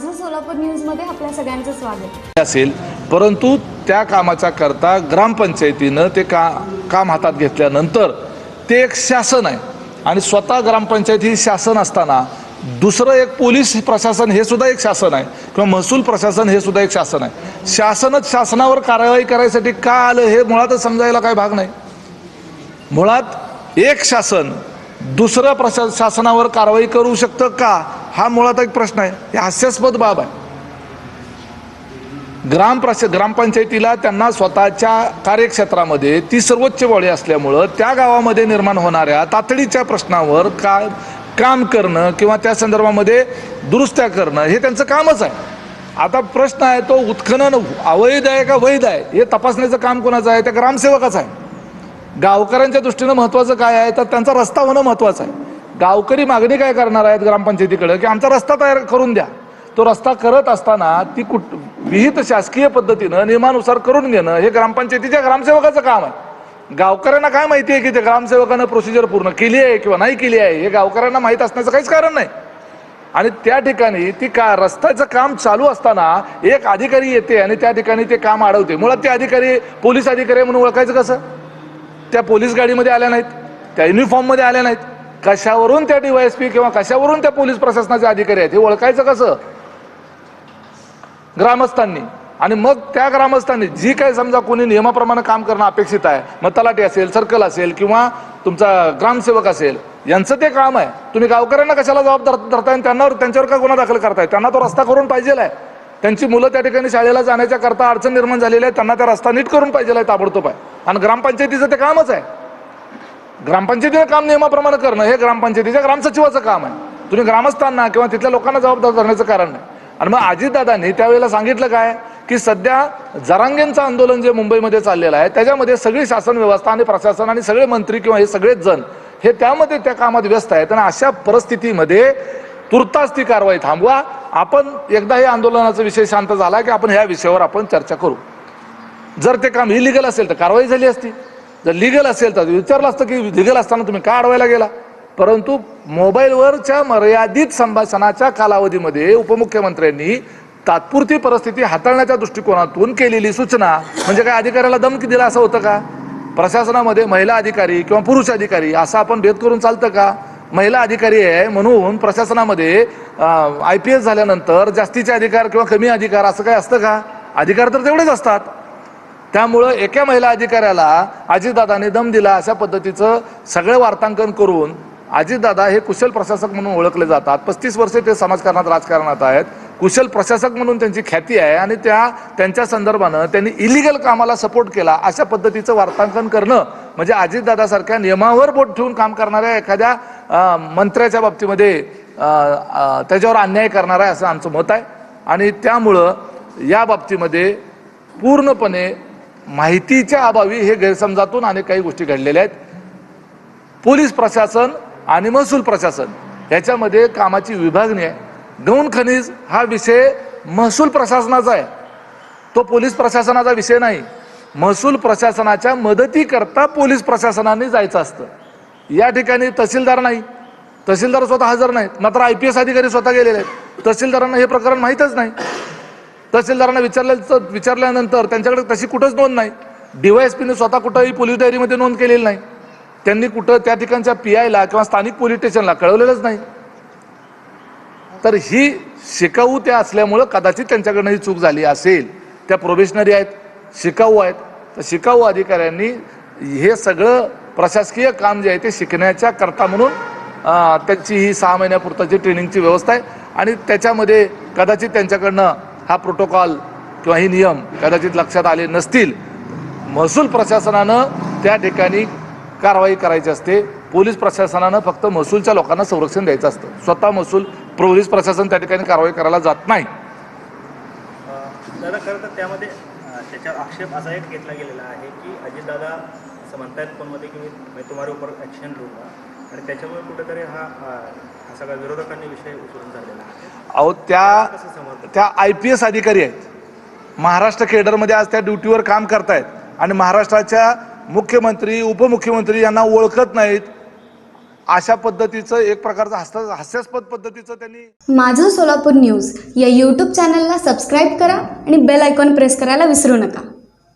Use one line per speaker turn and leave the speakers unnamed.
माझं सोलापूर न्यूजमध्ये आपल्या सगळ्यांचं स्वागत.
असेल परंतु त्या कामाच्या करता ग्रामपंचायतीनं ते का काम हातात घेतल्यानंतर ते एक शासन आहे. आणि स्वतः ग्रामपंचायत ही शासन असताना दुसरं एक पोलीस प्रशासन हे सुद्धा एक शासन आहे. किंवा महसूल प्रशासन हे सुद्धा एक शासन आहे. शासनच शासनावर कारवाई करायसाठी का आलं हे मुळातच समजायला काय भाग नाही. मुळात एक शासन दुसऱ्या प्रशा शासनावर कारवाई करू शकतं का? हा मुळात एक प्रश्न आहे. हे हास्यास्पद बाब आहे. ग्राम प्रश ग्रामपंचायतीला त्यांना स्वतःच्या कार्यक्षेत्रामध्ये ती सर्वोच्च बॉडी असल्यामुळं त्या गावामध्ये निर्माण होणाऱ्या तातडीच्या प्रश्नावर का काम करणं किंवा त्या संदर्भामध्ये दुरुस्त्या करणं हे त्यांचं कामच आहे. आता प्रश्न आहे तो उत्खनन अवैध आहे का वैध आहे? हे तपासण्याचं काम कोणाचं आहे? त्या ग्रामसेवकाचं आहे. गावकऱ्यांच्या दृष्टीनं महत्त्वाचं काय आहे? तर त्यांचा रस्ता होणं महत्त्वाचं आहे. गावकरी मागणी काय करणार आहेत ग्रामपंचायतीकडे? की आमचा रस्ता तयार करून द्या. तो रस्ता करत असताना ती कुठ विहित शासकीय पद्धतीनं नियमानुसार करून घेणं हे ग्रामपंचायतीच्या ग्रामसेवकाचं काम आहे. गावकऱ्यांना काय माहिती आहे की ते ग्रामसेवकानं प्रोसिजर पूर्ण केली आहे किंवा नाही केली आहे हे गावकऱ्यांना माहीत असण्याचं काहीच कारण नाही. आणि त्या ठिकाणी ती का रस्त्याचं काम चालू असताना एक अधिकारी येते आणि त्या ठिकाणी ते काम अडवते मुळात ते अधिकारी पोलीस अधिकारी म्हणून ओळखायचं कसं? त्या पोलीस गाडीमध्ये आल्या नाहीत त्या युनिफॉर्ममध्ये आल्या नाहीत. कशावरून त्या डीवायएसपी किंवा कशावरून त्या पोलीस प्रशासनाचे अधिकारी आहेत हे ओळखायचं कसं? ग्रामस्थांनी. आणि मग त्या ग्रामस्थांनी जी काही समजा कोणी नियमाप्रमाणे काम करणं अपेक्षित आहे मग तलाठी असेल सर्कल असेल किंवा तुमचा ग्रामसेवक असेल यांचं ते काम आहे. तुम्ही गावकऱ्यांना कशाला जबाबदार धरताय आणि त्यांना त्यांच्यावर का गुन्हा दाखल करताय? त्यांना तो रस्ता करून पाहिजे आहे. त्यांची मुलं त्या ठिकाणी शाळेला जाण्याच्या करता अडचण निर्माण झालेली आहे त्यांना त्या रस्ता नीट करून पाहिजे आहे ताबडतोब आहे. आणि ग्रामपंचायतीचं ते कामच आहे. ग्रामपंचायतीनं काम नियमाप्रमाणे करणं हे ग्रामपंचायतीच्या ग्रामसचिवाचं काम आहे. तुम्ही ग्रामस्थांना किंवा तिथल्या लोकांना जबाबदार धरण्याचं कारण नाही. आणि मग अजितदादांनी त्यावेळेला सांगितलं काय? की सध्या जरांगेंचं आंदोलन जे मुंबईमध्ये चाललेलं आहे त्याच्यामध्ये सगळी शासन व्यवस्था आणि प्रशासन आणि सगळे मंत्री किंवा हे सगळेच जण हे त्यामध्ये त्या कामात व्यस्त आहेत. आणि अशा परिस्थितीमध्ये तुर्तास ती कारवाई थांबवा. आपण एकदा हे आंदोलनाचा विषय शांत झाला की आपण ह्या विषयावर आपण चर्चा करू. जर ते काम इलिगल असेल तर कारवाई झाली असती. जर लिगल असेल तर विचारलं असतं की लिगल असताना तुम्ही का अडवायला गेला? परंतु मोबाईलवरच्या मर्यादित संभाषणाच्या कालावधीमध्ये उपमुख्यमंत्र्यांनी तात्पुरती परिस्थिती हाताळण्याच्या दृष्टिकोनातून केलेली सूचना म्हणजे काय अधिकाऱ्याला दमकी दिला असं होतं का? प्रशासनामध्ये महिला अधिकारी किंवा पुरुष अधिकारी असं आपण भेद करून चालतं का? महिला अधिकारी आहे म्हणून प्रशासनामध्ये आय पी एस झाल्यानंतर जास्तीचे अधिकार किंवा कमी अधिकार असं काय असतं का? अधिकार तर तेवढेच असतात. त्यामुळं एका महिला अधिकाऱ्याला अजितदादाने दम दिला अशा पद्धतीचं सगळं वार्तांकन करून अजितदादा हे कुशल प्रशासक म्हणून ओळखले जातात. पस्तीस वर्षे ते समाजकारणात राजकारणात आहेत. कुशल प्रशासक म्हणून त्यांची ख्याती आहे आणि त्या त्यांच्या संदर्भानं त्यांनी इलिगल कामाला सपोर्ट केला अशा पद्धतीचं वार्तांकन करणं म्हणजे अजितदादासारख्या नियमावर बोट ठेवून काम करणाऱ्या एखाद्या मंत्र्याच्या बाबतीमध्ये त्याच्यावर अन्याय करणार आहे असं आमचं मत आहे. आणि त्यामुळं या बाबतीमध्ये पूर्णपणे माहितीच्या अभावी हे गैरसमजातून अनेक काही गोष्टी घडलेल्या आहेत. पोलीस प्रशासन आणि महसूल प्रशासन याच्यामध्ये कामाची विभागणी आहे. गौण खनिज हा विषय महसूल प्रशासनाचा आहे. तो पोलीस प्रशासनाचा विषय नाही. महसूल प्रशासनाच्या मदतीकरता पोलीस प्रशासनाने जायचं असतं. या ठिकाणी तहसीलदार नाही. तहसीलदार स्वतः हजर नाहीत. मात्र आय पी एस अधिकारी स्वतः गेलेले आहेत. तहसीलदारांना हे प्रकरण माहीतच नाही. तहसीलदारांना विचारलं विचारल्यानंतर त्यांच्याकडे तशी कुठंच नोंद नाही. डीवायएसपीने स्वतः कुठंही पोलीस डायरीमध्ये नोंद केलेली नाही. त्यांनी कुठं त्या ठिकाणच्या पी आयला किंवा स्थानिक पोलीस स्टेशनला कळवलेलंच नाही. तर ही शिकाऊ त्या असल्यामुळं कदाचित त्यांच्याकडनं ही चूक झाली असेल. त्या प्रोबेशनरी आहेत शिकाऊ आहेत. तर शिकाऊ अधिकाऱ्यांनी हे सगळं प्रशासकीय काम जे आहे ते शिकण्याच्या करता म्हणून त्यांची ही सहा महिन्यापुरताची ट्रेनिंगची व्यवस्था आहे. आणि त्याच्यामध्ये कदाचित त्यांच्याकडनं हा प्रोटोकॉल किंवा हे नियम कदाचित लक्षात आले नसतील. महसूल प्रशासनानं त्या ठिकाणी कारवाई करायची असते. पोलीस प्रशासनानं फक्त महसूलच्या लोकांना संरक्षण द्यायचं असतं. स्वतः महसूल पोलीस प्रशासन त्या ठिकाणी कारवाई करायला जात नाही.
दादा खरं तर त्यामध्ये त्याच्यावर आक्षेप असा एक घेतला गेलेला आहे की अजितदादा असं म्हणतायत फोनमध्ये की मी मी तुम्हारे ऊपर ॲक्शन लूंगा. आणि त्याच्यामुळे कुठेतरी हा हा सगळा विरोधकांनी विषय उचलून झालेला आहे.
अहो त्या त्या आय पी एस अधिकारी आहेत. महाराष्ट्र केडरमध्ये आज त्या ड्युटीवर काम करतायत. आणि महाराष्ट्राच्या मुख्यमंत्री उपमुख्यमंत्री यांना ओळखत नाहीत. अशा पद्धतीचं एक प्रकारचं हास्य हास्यास्पद पद्धतीचं त्यांनी
माझं सोलापूर न्यूज या यूट्यूब चॅनलला सबस्क्राईब करा आणि बेल आयकॉन प्रेस करायला विसरू नका.